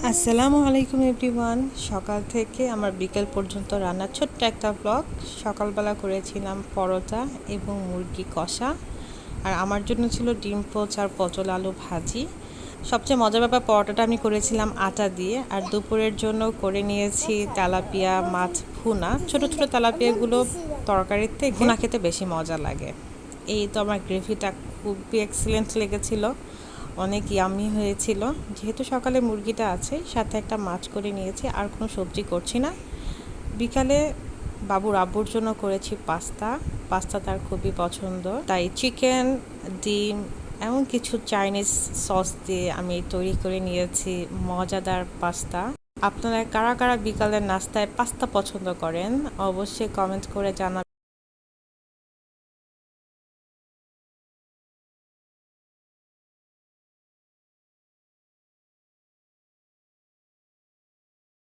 আসসালামু আলাইকুম এভরিওয়ান। সকাল থেকে আমার বিকেল পর্যন্ত রান্নার ছোট্ট একটা ব্লগ সকালবেলা করেছিলাম পরোটা এবং মুরগি কষা। আর আমার জন্য ছিল ডিম পোচ আর পটল আলু ভাজি। সবচেয়ে মজার ব্যাপার, পরোটাটা আমি করেছিলাম আটা দিয়ে। আর দুপুরের জন্য করে নিয়েছি তেলাপিয়া মাছ ভুনা। ছোট ছোট তেলাপিয়াগুলো তরকারিতে ভুনা খেতে বেশি মজা লাগে। এই তো আমার গ্রেভিটা খুবই এক্সিলেন্ট লেগেছিলো। অনেক ইয়ামি হয়েছিল। যেহেতু সকালে মুরগিটা আছে, সাথে একটা মাছ করে নিয়েছি, আর কোনো সবজি করছি না। বিকালে বাবুর আব্বুর জন্য করেছি পাস্তা। পাস্তা তার খুবই পছন্দ। তাই চিকেন ডিম, এমন কিছু চাইনিজ সস দিয়ে আমি তৈরি করে নিয়েছি মজাদার পাস্তা। আপনারা কারা কারা বিকালের নাস্তায় পাস্তা পছন্দ করেন, অবশ্যই কমেন্ট করে জানাবেন।